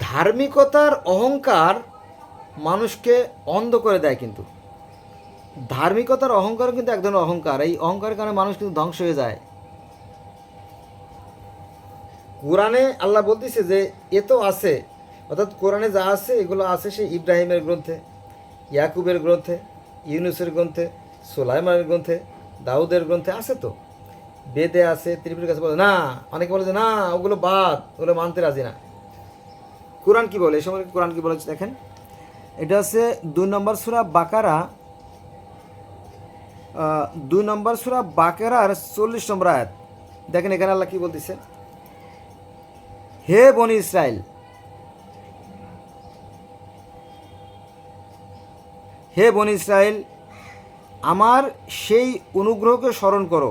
ধার্মিকতার অহংকার মানুষকে অন্ধ করে দেয় কিন্তু। ধার্মিকতার অহংকার কিন্তু এক ধরনের অহংকার। এই অহংকারের কারণে মানুষ কিন্তু ধ্বংস হয়ে যায়। কোরআনে আল্লাহ বলতেছে যে, এ তো আছে। অর্থাৎ কোরআনে যা আছে, এগুলো আছে সেই ইব্রাহিমের গ্রন্থে, ইয়াকুবের গ্রন্থে, ইউনুসের গ্রন্থে, সোলাইমানের গ্রন্থে, দাউদের গ্রন্থে আছে তো। বেদে আছে, ত্রিপুরের কাছে বলে, না। অনেকে বলে যে, না, ওগুলো বাদ, ওগুলো মানতে রাজি না। কোরআন কি বলে? এই সময় কোরআন কি বলেছে দেখেন। এটা হচ্ছে দুই নম্বর সুরা বাকারা। দুই নম্বর সুরা বাকেরার চল্লিশ নম্বর আয়াত। দেখেন এখানে আল্লাহ কি বলতেছে? হে বনি ইসরায়েল হে বনি ইসরায়েল আমার সেই অনুগ্রহকে স্মরণ করো।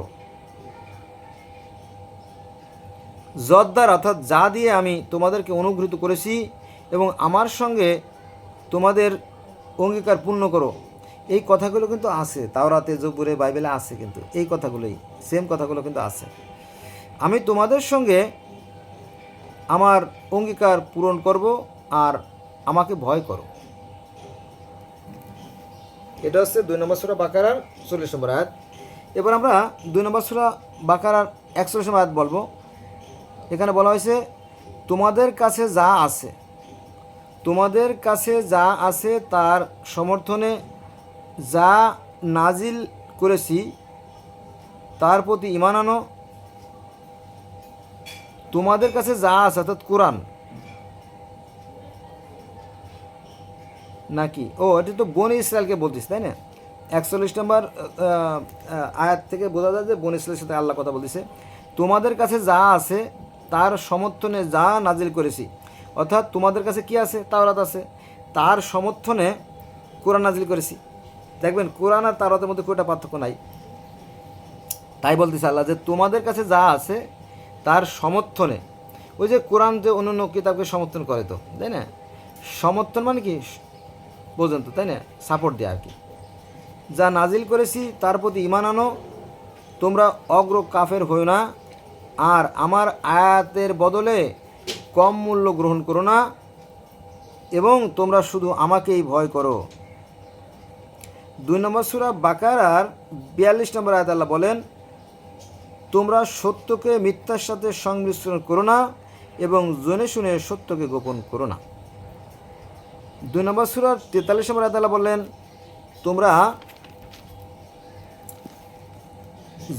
যদ্দার অর্থাৎ যা দিয়ে আমি তোমাদেরকে অনুগ্রহিত করেছি এবং আমার সঙ্গে তোমাদের অঙ্গীকার পূর্ণ করো। এই কথাগুলো কিন্তু আছে, তাওরাতে, জব্বুরে, বাইবেলে আছে কিন্তু। এই কথাগুলোই সেম কথাগুলো কিন্তু আছে। আমি তোমাদের সঙ্গে আমার অঙ্গীকার পূরণ করব আর আমাকে ভয় করো। এটা হচ্ছে দুই নম্বর সুরা বাকারার চল্লিশ নম্বর আয়াত। এবার আমরা দুই নম্বর সুরা বাকারার একচল্লিশ নম্বর আয়াত বলব। এখানে বলা হয়েছে, তোমাদের কাছে যা আছে, তোমাদের কাছে যা আছে তার সমর্থনে যা নাজিল করেছি, তার প্রতি ইমান আনো। তোমাদের কাছে যা আছে, অর্থাৎ কোরআন। নাকি? ও, এটা তো বন ইসরায়েলকে বলতিস তাই না? একচল্লিশ নম্বর আয়াত থেকে বোঝা যায় যে বন ইসরায়েলের সাথে আল্লাহ কথা বলতেছে, তোমাদের কাছে যা আছে তার সমর্থনে যা নাজিল করেছি। অর্থাৎ তোমাদের কাছে কি আছে? তাওরাত আছে। তার সমর্থনে কোরআন নাজিল করেছি। দেখবেন, কোরআন আর তাওরাতের মধ্যে কোটা পার্থক্য নাই। তাই বলতেছে আল্লাহ যে তোমাদের কাছে যা আছে, তার সমর্থনে। ওই যে কোরআন যে অন্য অন্য কিতাবকে সমর্থন করে তো, তাই না? সমর্থন মানে কি? পর্যন্ত, তাই না? সাপোর্ট দেয় আর কি। যা নাজিল করেছি, তার প্রতি ইমান আনো। তোমরা অগ্র কাফের হইও না। আর আমার আয়াতের বদলে কম মূল্য গ্রহণ করো না এবং তোমরা শুধু আমাকেই ভয় করো। দুই নম্বর সুরা বাকারার বিয়াল্লিশ নম্বর আয়াত আল্লাহ বলেন, তোমরা সত্যকে মিথ্যার সাথে সংমিশ্রণ করো না এবং জেনে শুনে সত্যকে গোপন করো না। দুই নম্বর সুরার তেতাল্লিশ নম্বর আয়াত আল্লাহ বললেন তোমরা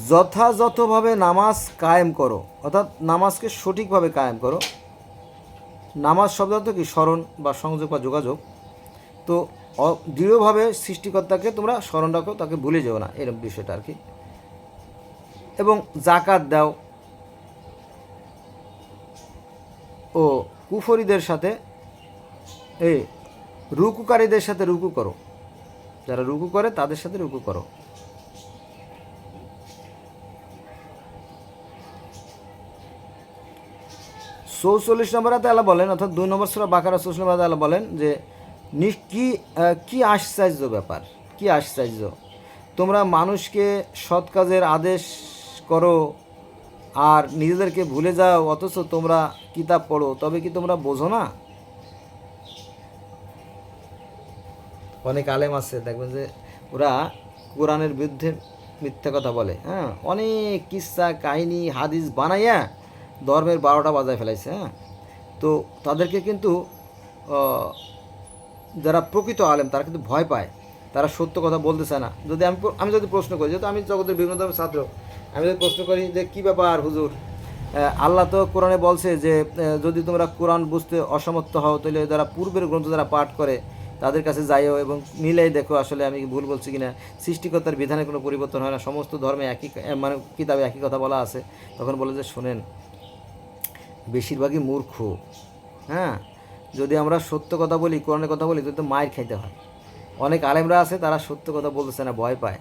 যথাযথভাবে নামাজ কায়েম করো। অর্থাৎ নামাজকে সঠিকভাবে কায়েম করো। নামাজ শব্দ কি? স্মরণ বা সংযোগ বা যোগাযোগ। তো দৃঢ়ভাবে সৃষ্টিকর্তাকে তোমরা স্মরণ রাখো, তাকে ভুলে যেও না। এরকম বিষয়টা আর কি। এবং জাকাত দাও। ও কুফরিদের সাথে, এই রুকুকারীদের সাথে রুকু করো। যারা রুকু করে, তাদের সাথে রুকু করো। চৌচল্লিশ নম্বর আল্লাহ বলেন, অর্থাৎ দুই নম্বর সুরা বাকারা, চৌচল্লিশ নম্বর আল্লাহ বলেন যে কি কি আশ্চর্য ব্যাপার? কি আশ্চর্য? তোমরা মানুষকে সৎ কাজের আদেশ করো আর নিজেদেরকে ভুলে যাও, অথচ তোমরা কিতাব পড়ো, তবে কি তোমরা বোঝো না? অনেক আলেম আছে, দেখবেন যে ওরা কোরআনের বিরুদ্ধে মিথ্যা কথা বলে হ্যাঁ? অনেক কিস্সা কাহিনী, হাদিস বানাইয়া ধর্মের বারোটা বাজায় ফেলাইছে হ্যাঁ? তো তাদেরকে কিন্তু যারা প্রকৃত আলেম, তারা কিন্তু ভয় পায়। তারা সত্য কথা বলতে চায় না। যদি আমি আমি যদি প্রশ্ন করি, যেহেতু আমি জগতের বিভিন্ন ধর্মের ছাত্র, আমি যদি প্রশ্ন করি যে কী ব্যাপার হুজুর? আল্লাহ তো কোরআনে বলছে যে যদি তোমরা কোরআন বুঝতে অসমর্থ হও, তাহলে যারা পূর্বের গ্রন্থ যারা পাঠ করে, তাদের কাছে যাইও এবং মিলাই দেখো আসলে আমি ভুল বলছি কিনা। সৃষ্টিকর্তার বিধানে কোনো পরিবর্তন হয় না। সমস্ত ধর্মে একই মানে কিতাবে একই কথা বলা আছে। তখন বলে যে, শোনেন বেশিরভাগই মূর্খ। হ্যাঁ? যদি আমরা সত্য কথা বলি, কোরআনের কথা বলি তো মায়ের খাইতে হয়। অনেক আলেমরা আছে, তারা সত্য কথা বলতেছে না, ভয় পায়।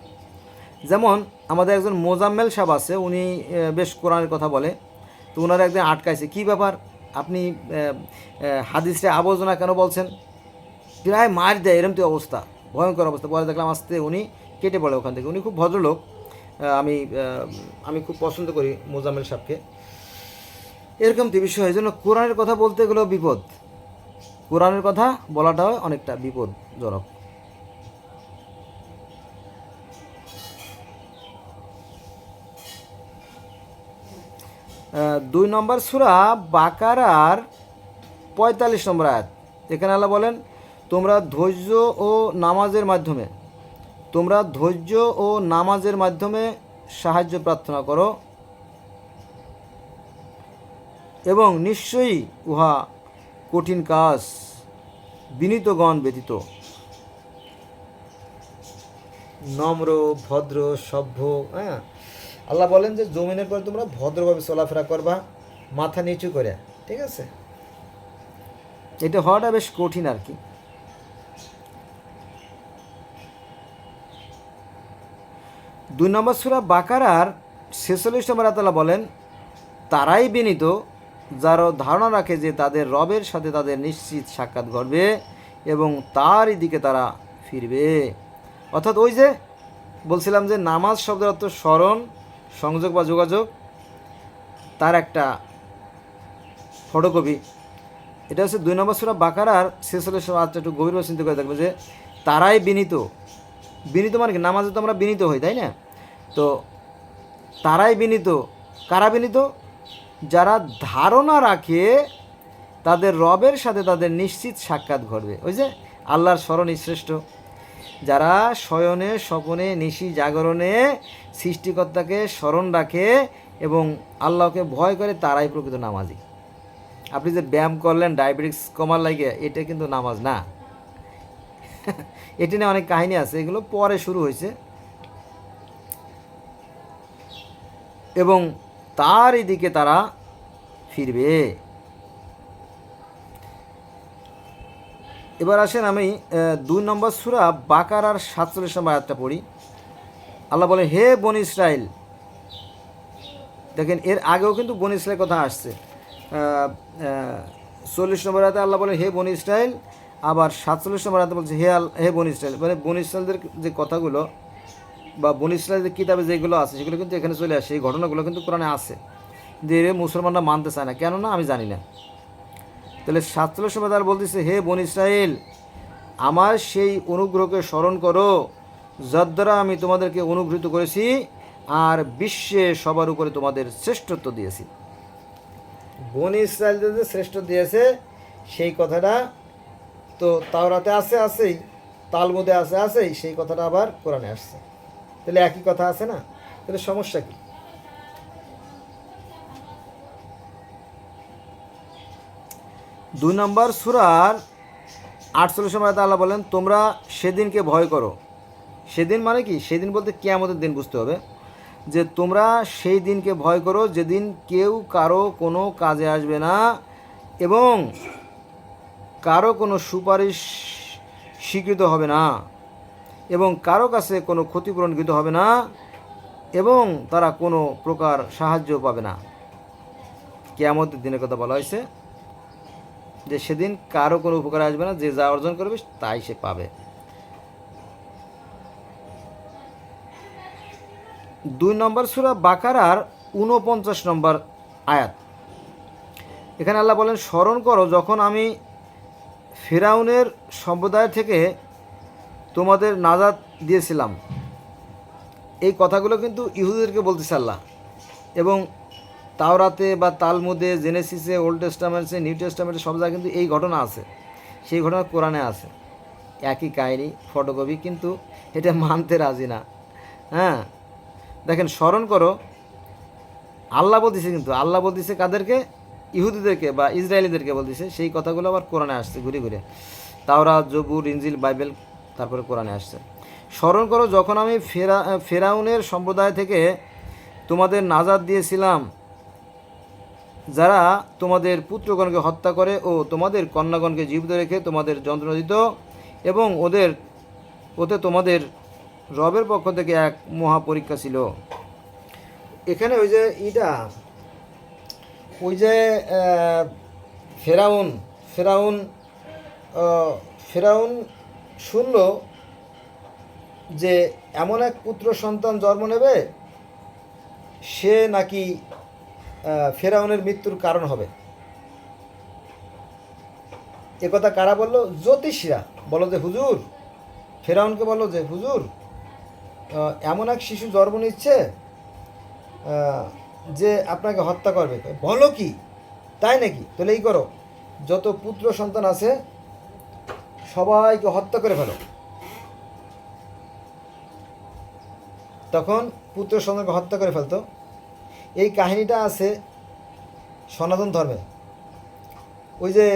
যেমন আমাদের একজন মোজাম্মেল সাহেব আছে, উনি বেশ কোরআনের কথা বলে। তো ওনারা একদিন আটকাইছে, কী ব্যাপার? আপনি হাদিসে আবর্জনা কেন বলছেন? প্রায় মার দেয় এরম তো অবস্থা, ভয়ঙ্কর অবস্থা। পরে দেখলাম আসতে উনি কেটে পড়ে ওখান থেকে। উনি খুব ভদ্রলোক। আমি আমি খুব পছন্দ করি মোজাম্মেল সাহেবকে। এরকম তো বিষয়, এই জন্য কোরআনের কথা বলতে গেলেও বিপদ। কোরআনের কথা বলাটাও অনেকটা বিপদজনক। দুই নম্বর সুরা বাকারার পঁয়তাল্লিশ নম্বর আয়াত। এখানে আল্লাহ বলেন, তোমরা ধৈর্য ও নামাজের মাধ্যমে, তোমরা ধৈর্য ও নামাজের মাধ্যমে সাহায্য প্রার্থনা করো। এবং নিশ্চয়ই উহা কঠিন কাজ, বিনীতগণ ব্যতীত। নম্র, ভদ্র, সভ্য হ্যাঁ? আল্লাহ বলেন যে, জমিনের পরে তোমরা ভদ্রভাবে চলাফেরা করবা, মাথা নিচু করে, ঠিক আছে? এটা হওয়াটা বেশ কঠিন আর কি। দুই নম্বর সুরা বাকারার ছেচল্লিশ নম্বর আতালা বলেন, তারাই বিনীত যারা ধারণা রাখে যে তাদের রবের সাথে তাদের নিশ্চিত সাক্ষাৎ ঘটবে এবং তারই দিকে তারা ফিরবে। অর্থাৎ ওই যে বলছিলাম যে নামাজ শব্দের অর্থ স্মরণ, সংযোগ বা যোগাযোগ, তার একটা ফটোকপি। এটা হচ্ছে দুই নম্বর সুরা বাকারার ছেচল্লিশ আচ্ছা একটু গভীরভাবে চিন্তা করে দেখবে যে তারাই বিনীত। বিনীত মানে কি? নামাজে তো আমরা বিনীত হই, তাই না? তো তারাই বিনীত। কারা বিনীত? যারা ধারণা রাখে, তাদের রবের সাথে তাদের নিশ্চিত সাক্ষাৎ ঘটবে। ওই যে আল্লাহর স্মরণই শ্রেষ্ঠ। যারা শয়নে, স্বপনে, নিশি, জাগরণে সৃষ্টিকর্তাকে স্মরণ রাখে এবং আল্লাহকে ভয় করে, তারাই প্রকৃত নামাজি। আপনি যে ব্যায়াম করলেন, ডায়াবেটিস কমার লাগে, এটা কিন্তু নামাজ না। এটি নিয়ে অনেক কাহিনী আছে, এগুলো পরে শুরু হয়েছে। এবং তারই দিকে তারা ফিরবে। এবার আসেন আমি দুই নম্বর সুরা বাকার আর সাতচল্লিশ নম্বর আয়াতটা পড়ি। আল্লাহ বলে হে বন ইসরায়েল দেখেন এর আগেও কিন্তু বন ইসরায়েল কথা আসছে। চল্লিশ নম্বর আয়াতে আল্লাহ বলে হে বন ইসরায়েল আবার সাতচল্লিশ নম্বর আয়াতে বলছে, হে আল, হে বন ইসরায়েল মানে বন ইসরায়েলদের যে কথাগুলো বা বন ইসরায়েলের কিতাবে যেগুলো আছে, সেগুলো কিন্তু এখানে চলে আসে, এই ঘটনাগুলো কিন্তু কোরআনে আছে। যে মুসলমানরা মানতে চায় না। কেননা আমি জানি না। তাহলে সাতচল্লিশ সময় তারা বলতেছে, হে বন ইসরায়েল আমার সেই অনুগ্রহকে স্মরণ করো, যার দ্বারা আমি তোমাদেরকে অনুগৃহীত করেছি আর বিশ্বে সবার উপরে তোমাদের শ্রেষ্ঠত্ব দিয়েছি। বন ইসরায়েলদের যে শ্রেষ্ঠ দিয়েছে, সেই কথাটা তো তাওরাতে আছে, আছেই, তালমুদে আছে, আছেই, সেই কথাটা আবার কোরআনে আসছে। তাহলে একই কথা আছে না? তাহলে সমস্যা কি? দুই নম্বর সুরার আটচল্লিশ সময় আল্লাহ বলেন, তোমরা সেদিনকে ভয় করো। সেদিন মানে কি? সেদিন বলতে কেয়ামতের দিন বুঝতে হবে। যে তোমরা সেই দিনকে ভয় করো যেদিন কেউ কারও কোনো কাজে আসবে না এবং কারও কোনো সুপারিশ স্বীকৃত হবে না। এবং কারও কাছে কোনো ক্ষতিপূরণ কিন্তু হবে না এবং তারা কোনো প্রকার সাহায্য পাবে না। কেয়ামতের দিনের কথা বলা হয়েছে যে সেদিন কারও কোনো উপকার আসবে না, যে যা অর্জন করবে তাই সে পাবে। দুই নম্বর সুরা বাকারার উনপঞ্চাশ নম্বর আয়াত। এখানে আল্লাহ বলেন, স্মরণ করো যখন আমি ফেরাউনের সম্প্রদায় থেকে তোমাদের নাজাদ দিয়েছিলাম। এই কথাগুলো কিন্তু ইহুদেরকে বলতেছে আল্লাহ। এবং তাওরাতে বা তালমুদে, জেনেসিসে, ওল্ড টেস্টামেন্টসে, নিউ টেস্টামেন্টে সব জায়গায় কিন্তু এই ঘটনা আছে। সেই ঘটনা কোরআনে আছে। একই কাহিনি, ফটোকপি, কিন্তু এটা মানতে রাজি না। হ্যাঁ? দেখেন, স্মরণ করো, আল্লাহ বলতেছে কিন্তু, আল্লাহ বলতেছে কাদেরকে? ইহুদিদেরকে বা ইসরায়েলিদেরকে বলতেছে। সেই কথাগুলো আবার কোরআনে আসছে ঘুরে ঘুরে। তাওরা জবুর ইঞ্জিল বাইবেল তারপরে কোরআনে আসছে। স্মরণ করো, যখন আমি ফেরা, ফেরাউনের সম্প্রদায় থেকে তোমাদের নাজাদ দিয়েছিলাম, যারা তোমাদের পুত্রগণকে হত্যা করে ও তোমাদের কন্যাগণকে জীবিত রেখে তোমাদের যন্ত্রণা দিত এবং ওদের, ওতে তোমাদের রবের পক্ষ থেকে এক মহাপরীক্ষা ছিল। এখানে ওই যে ইটা, ওই যে ফেরাউন ফেরাউন ফেরাউন শুনল যে এমন এক পুত্র সন্তান জন্ম নেবে, সে নাকি ফেরাউনের মৃত্যুর কারণ হবে। একথা কারা বলল? জ্যোতিষীরা। বলো যে, হুজুর, ফেরাউনকে বলল যে, হুজুর এমন এক শিশু জন্ম নিচ্ছে যে আপনাকে হত্যা করবে। বলো কি? তাই নাকি? তাহলে এই করো, যত পুত্র সন্তান আছে সবাইকে হত্যা করে ফেলো। তখন পুত্র সন্তানকে হত্যা করে ফেলতো। এই কাহিনীটা আছে সনাতন ধর্মে। ওই যে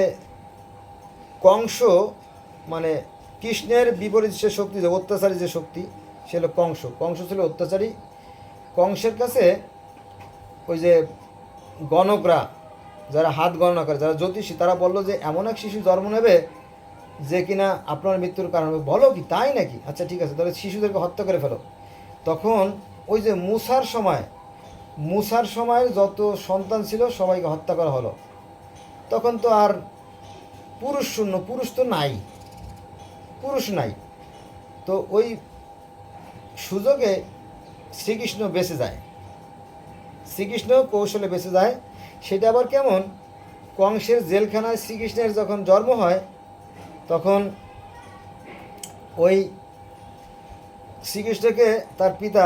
কংস মানে কৃষ্ণের বিপরীত সে শক্তি, যে অত্যাচারী যে শক্তি, সে হলো কংস। কংস ছিল অত্যাচারী। কংসের কাছে ওই যে গণকরা, যারা হাত গণনা করে, যারা জ্যোতিষী, তারা বলল যে, এমন এক শিশু জন্ম নেবে যে কিনা আপনার মৃত্যুর কারণ, বলো কি, তাই নাকি? আচ্ছা ঠিক আছে, তাহলে শিশুদেরকে হত্যা করে ফেলো। তখন ওই যে মুসার সময়, মুসার সময়ের যত সন্তান ছিল, সবাইকে হত্যা করা হলো। তখন তো আর পুরুষ শূন্য, পুরুষ তো নাই। পুরুষ নাই। তো ওই সুযোগে শ্রীকৃষ্ণ বেঁচে যায়। শ্রীকৃষ্ণ কৌশলে বেঁচে যায়। সেটা আবার কেমন? কংসের জেলখানায় শ্রীকৃষ্ণের যখন জন্ম হয় তখন ওই শ্রীকৃষ্ণকে তার পিতা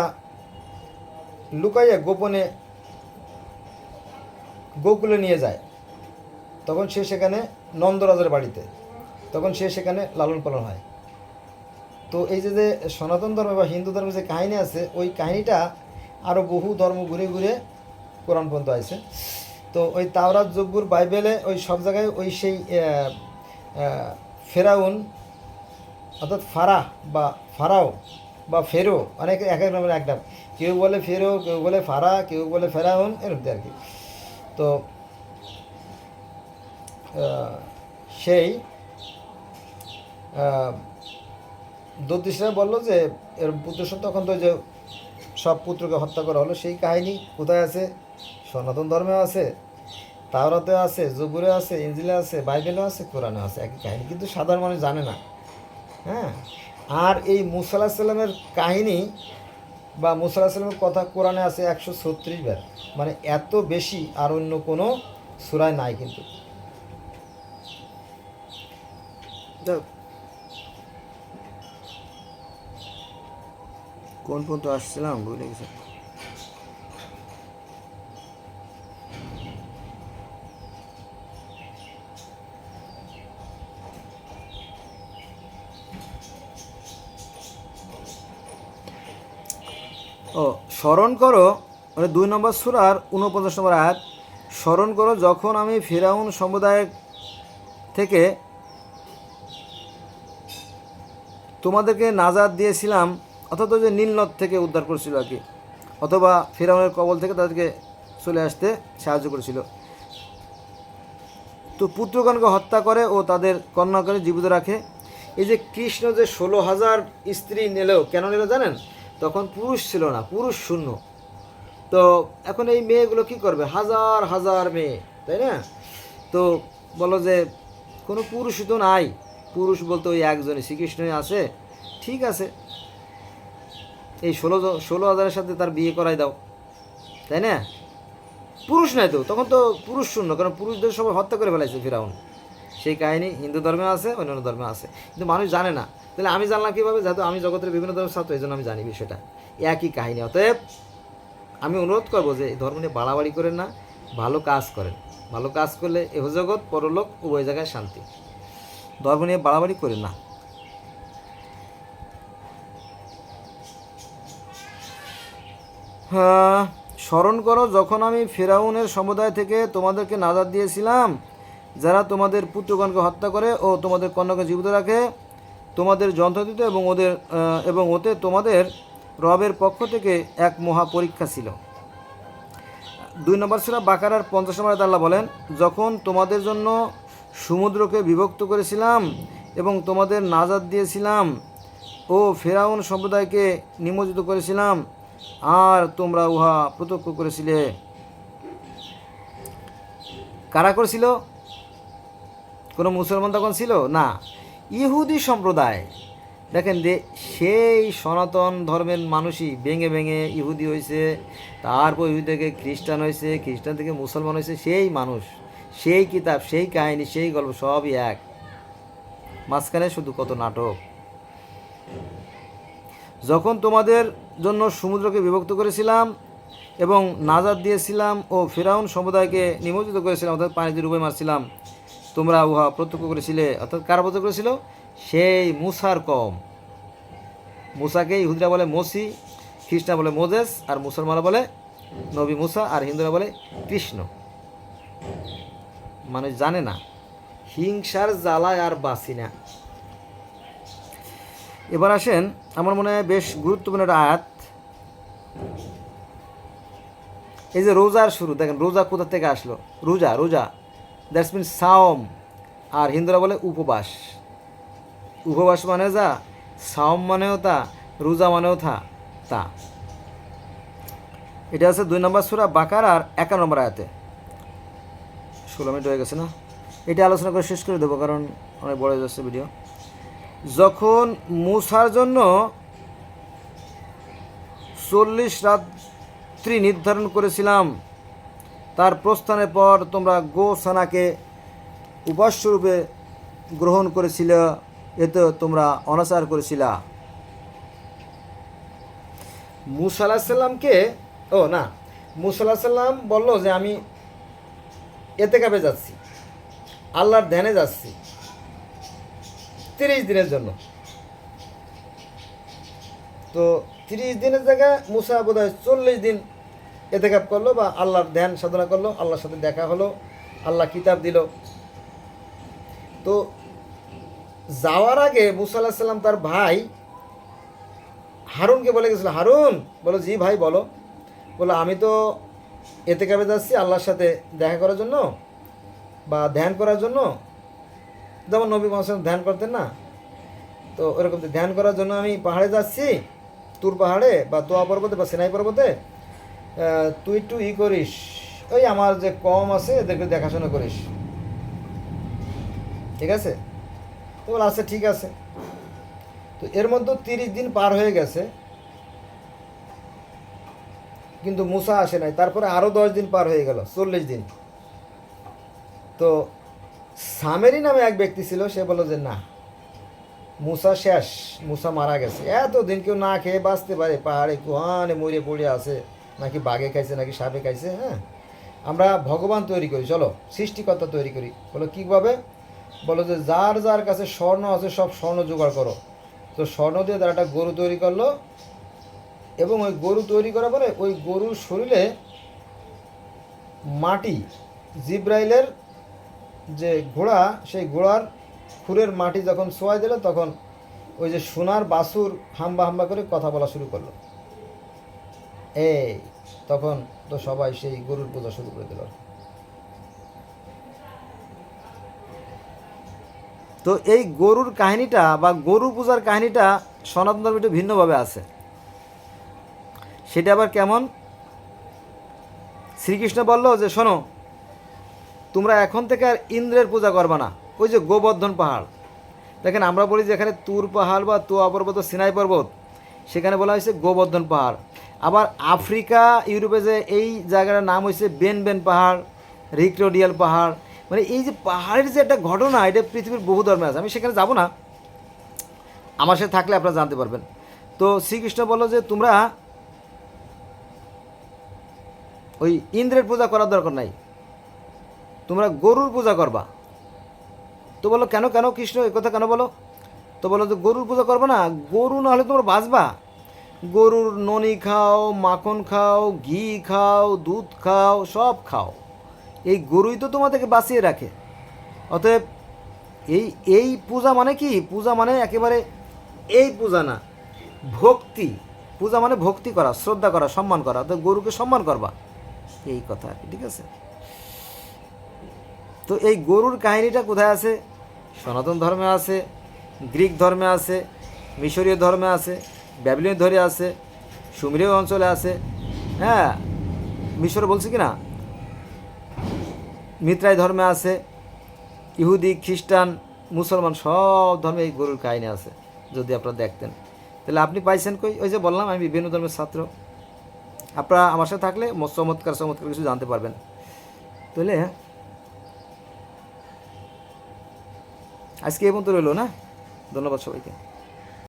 লুকাইয়া গোপনে গোকুলে নিয়ে যায়। তখন সে সেখানে নন্দরাজের বাড়িতে। তখন সে সেখানে লালন পালন হয়। তো এই যে যে সনাতন ধর্ম বা হিন্দু ধর্মের যে কাহিনী আছে, ওই কাহিনীটা আরও বহু ধর্ম ঘুরে ঘুরে কোরআন পর্যন্ত আছে তো ওই তাওরাত, জব্বুর বাইবেলে ওই সব জায়গায় ওই সেই ফেরাউন অর্থাৎ ফারাহ বা ফারাও বা ফেরো অনেক এক এক নামের এক নাম। কেউ বলে ফেরো কেউ বলে ফারা কেউ বলে ফেরাউন এরকম আর কি। তো সেই আহ, বলল যে এর পুত্র তখন তো যে সব পুত্রকে হত্যা করা হলো সেই কাহিনী কোথায় আছে? সনাতন ধর্মেও আছে তাওরাতে আছে, জবুরে আছে ইঞ্জিলে আছে, বাইবেলেও আছে, কোরআনে আছে, একই কাহিনী। কিন্তু সাধারণ মানুষ জানে না। হ্যাঁ? আর এই মুসা আলাহিস সাল্লামের কাহিনী বা মুসা আলাহিস সাল্লামের কথা কোরআনে আছে একশো ছত্রিশ বার। মানে এত বেশি আর অন্য কোনো সুরায় নাই কিন্তু। কোন পর্যন্ত আসছিলাম, ভুলে গেছি ও স্মরণ করো মানে দুই নম্বর সুরার উনপঞ্চাশ নম্বর আয়াত, স্মরণ করো যখন আমি ফেরাউন সম্প্রদায়ের থেকে তোমাদেরকে নাজাদ দিয়েছিলাম ওই যে নীলনদ থেকে উদ্ধার করেছিল আর কি, অথবা ফেরাউনের কবল থেকে তাদেরকে চলে আসতে সাহায্য করেছিল। তো পুত্রগণকে হত্যা করে ও তাদের কন্যাকে জীবিত রাখে। এই যে কৃষ্ণ যে ষোলো হাজার স্ত্রী নিলেও, কেন নিল জানেন? তখন পুরুষ ছিল না, পুরুষ শূন্য। তো এখন এই মেয়েগুলো কি করবে? হাজার হাজার মেয়ে, তাই না? তো বলো যে কোনো পুরুষ তো নাই। পুরুষ বলতে ওই একজনই, শ্রীকৃষ্ণই আছে। ঠিক আছে। এই ষোলো ষোলো হাজারের সাথে তার বিয়ে করাই দাও, তাই না? পুরুষ নাই তো, তখন তো পুরুষ শূন্য, কারণ পুরুষদের সবাই হত্যা করে ফেলাইছে ফিরাউন। সেই কাহিনী হিন্দু ধর্মে আছে, অন্যান্য ধর্মে আছে। কিন্তু মানুষ জানে না। তাহলে আমি জানলাম কীভাবে? যেহেতু আমি জগতের বিভিন্ন ধর্মের ছাত্র এই জন্য আমি জানি বিষয়টা। একই কাহিনী। অতএব আমি অনুরোধ করব যে ধর্ম নিয়ে বাড়াবাড়ি করেন না, ভালো কাজ করেন। ভালো কাজ করলে এহ জগৎ, পরলোক, উভয় জায়গায় শান্তি। ধর্ম নিয়ে বাড়াবাড়ি করেন না। হ্যাঁ স্মরণ করো, যখন আমি ফেরাউনের সমুদায় থেকে তোমাদেরকে নাজাদ দিয়েছিলাম যারা তোমাদের পুত্রগণকে হত্যা করে ও তোমাদের কন্যাকে জীবিত রাখে, তোমাদের যন্ত্র দিত এবং ওদের এবং ওতে তোমাদের রবের পক্ষ থেকে এক মহা পরীক্ষা ছিল। দুই নম্বর সুরা বাকারার পঞ্চাশ নম্বর আল্লাহ বলেন, যখন তোমাদের জন্য সমুদ্রকে বিভক্ত করেছিলাম এবং তোমাদের নাজাদ দিয়েছিলাম ও ফেরাউন সম্প্রদায়কে নিমজ্জিত করেছিলাম, আর তোমরা উহা প্রত্যক্ষ করেছিলে। কারা করেছিল? কোনো মুসলমান তখন ছিল? না। ইহুদি সম্প্রদায়। দেখেন যে সেই সনাতন ধর্মের মানুষই ভেঙে ভেঙে ইহুদি হয়েছে তারপর ইহুদি থেকে খ্রিস্টান হয়েছে খ্রিস্টান থেকে মুসলমান হয়েছে সেই মানুষ, সেই কিতাব, সেই কাহিনী, সেই গল্প সবই এক। মাঝখানে শুধু কত নাটক। যখন তোমাদের জন্য সমুদ্রকে বিভক্ত করেছিলাম এবং নাজাদ দিয়েছিলাম ও ফেরাউন সমুদায়কে নিমজ্জিত করেছিলাম, অর্থাৎ পানিতে ডুবে মারছিলাম তোমরা উহা প্রত্যক্ষ করেছিলে, অর্থাৎ কারা প্রত্যক্ষ করেছিল? সেই মুসার কম মুসাকে ইহুদিরা বলে মসি, খ্রিস্টান বলে মোজেস, আর মুসলমানরা বলে নবী মুসা, আর হিন্দুরা বলে কৃষ্ণ। মানুষ জানে না। হিংসার জ্বালায় আর বাঁচি না। এবার আসেন আমার মনে হয় বেশ গুরুত্বপূর্ণ একটা আয়াত। এই যে রোজার শুরু, দেখেন রোজা কোথা থেকে আসলো? রোজা রোজা। দ্যাটস মিন সাওম, আর হিন্দুরা বলে উপবাস। উপবাস মানে যা? সাওম মানেও তা, রোজা মানেও থা, তা। এটা আছে দুই নম্বর সুরা বাকার আর একা নম্বর আয়াতে। ষোলো মিনিট হয়ে গেছে না? এটা আলোচনা করে শেষ করে দেবো, কারণ অনেক বড় হয়ে যাচ্ছে ভিডিও যখন মুসার জন্য চল্লিশ রাত্রি নির্ধারণ করেছিলাম তার প্রস্থানের পর তোমরা গোসানাকে উপাস্যরূপে গ্রহণ করেছিল, এতে তোমরা অনাচার করেছিলা। মুসা আলাহিসাল্লামকে ও না, মুসা আলাহিসাল্লাম বলল যে আমি এতে কাপে যাচ্ছি, আল্লাহর ধ্যানে যাচ্ছি, তিরিশ দিনের জন্য। তো তিরিশ দিনের জায়গায় মুসা বোধ হয় চল্লিশ দিন এতে কাপ করল বা আল্লাহর ধ্যান সাধনা করল, আল্লাহর সাথে দেখা হলো, আল্লাহ কিতাব দিল। তো যাওয়ার আগে মুসা আল্লাহ সাল্লাম তার ভাই হারুনকে বলে গেছিল, হারুন! বলো, জি ভাই, বলো। বলো, আমি তো এতে কাপে যাচ্ছি আল্লাহর সাথে দেখা করার জন্য বা ধ্যান করার জন্য। যেমন নবী মোহাম্মদ ধ্যান করতেন না। তো ওরকম ধ্যান করার জন্য আমি পাহাড়ে যাচ্ছি, তুর পাহাড়ে বা তোয়া পর্বতে বা সেনাই পর্বতে তুই একটু ই করিস। ওই আমার যে কম আছে, এদেরকে দেখাশোনা করিস। ঠিক আছে? তো আচ্ছা ঠিক আছে। তো এর মধ্যে তিরিশ দিন পার হয়ে গেছে। কিন্তু মুসা আসে নাই। তারপরে আরও দশ দিন পার হয়ে গেল, চল্লিশ দিন। তো সামেরি নামে এক ব্যক্তি ছিল, সে বলল যে, না, মুসা শেষ, মুসা মারা গেছে। এত দিন কেউ না খেয়ে বাঁচতে পারে, পাহাড়ে কুহানে মরে পড়ে আছে। নাকি বাঘে খাইছে, নাকি সাপে খাইছে হ্যাঁ? আমরা ভগবান তৈরি করি, চলো, সৃষ্টিকর্তা তৈরি করি। বলো, কীভাবে? বলো যে, যার যার কাছে স্বর্ণ আছে, সব স্বর্ণ জোগাড় করো। তো স্বর্ণ দিয়ে তারা একটা গরু তৈরি করল, এবং ওই গরু তৈরি করার পরে ওই গরুর শরীরে মাটি, জিব্রাইলের যে ঘোড়া সেই ঘোড়ার খুরের মাটি যখন ছোঁয়াই দিল, তখন ওই যে সোনার বাসুর হাম্বা হাম্বা করে কথা বলা শুরু করল। এই তখন তো সবাই সেই গরুর পূজা শুরু করে দিল। তো এই গরুর কাহিনীটা বা গরু পূজার কাহিনীটা সনাতন ধর্মে একটু ভিন্নভাবে আছে। সেটা আবার কেমন? শ্রীকৃষ্ণ বলল যে, শোনো, তোমরা এখন থেকে আর ইন্দ্রের পূজা করবা না, ওই যে গোবর্ধন পাহাড়। দেখেন, আমরা বলি যে এখানে তুর পাহাড় বা তোয়া পর্বত, সিনাই পর্বত, সেখানে বলা হয়েছে গোবর্ধন পাহাড়। আবার আফ্রিকা, ইউরোপে যে এই জায়গাটার নাম হয়েছে বেন বেন পাহাড়, রিক্রোডিয়াল পাহাড় মানে এই যে পাহাড়ের যে একটা ঘটনা, এটা পৃথিবীর বহু ধর্মে আছে। আমি সেখানে যাব না। আমার সাথে থাকলে আপনারা জানতে পারবেন। তো শ্রীকৃষ্ণ বলল যে, তোমরা ওই ইন্দ্রের পূজা করার দরকার নাই। তোমরা গরুর পূজা করবা। তো বলো কেন কেন কৃষ্ণ এই কথা কেন বলো? তো বলো যে, গরুর পূজা করবে না। গরু না হলে তোমরা বাঁচবা। গরুর ননি খাও, মাখন খাও, ঘি খাও, দুধ খাও, সব খাও। এই গরুই তো তোমাদেরকে বাঁচিয়ে রাখে। অতএব এই এই পূজা মানে কি? পূজা মানে একেবারে এই পূজা না, ভক্তি। পূজা মানে ভক্তি করা, শ্রদ্ধা করা, সম্মান করা। অর্থাৎ গরুকে সম্মান করবা। এই কথা আর কি, ঠিক আছে? তো এই গরুর কাহিনীটা কোথায় আছে? সনাতন ধর্মে আছে, গ্রিক ধর্মে আছে, মিশরীয় ধর্মে আছে। ব্যাবিলীয় ধরে আছে সুমেরীয় অঞ্চলে আছে। হ্যাঁ মিশর বলছি কি না? মিত্রাই ধর্মে আছে, ইহুদি, খ্রিস্টান, মুসলমান সব ধর্মে এই গরুর কাহিনী আছে, যদি আপনারা দেখতেন। তাহলে আপনি পাইছেন কই? ওই যে বললাম, আমি বিভিন্ন ধর্মের ছাত্র। আপনারা আমার সাথে থাকলে চমৎকার চমৎকার কিছু জানতে পারবেন। তাহলে, আজকে এই পর্যন্ত রইল না? ধন্যবাদ সবাইকে।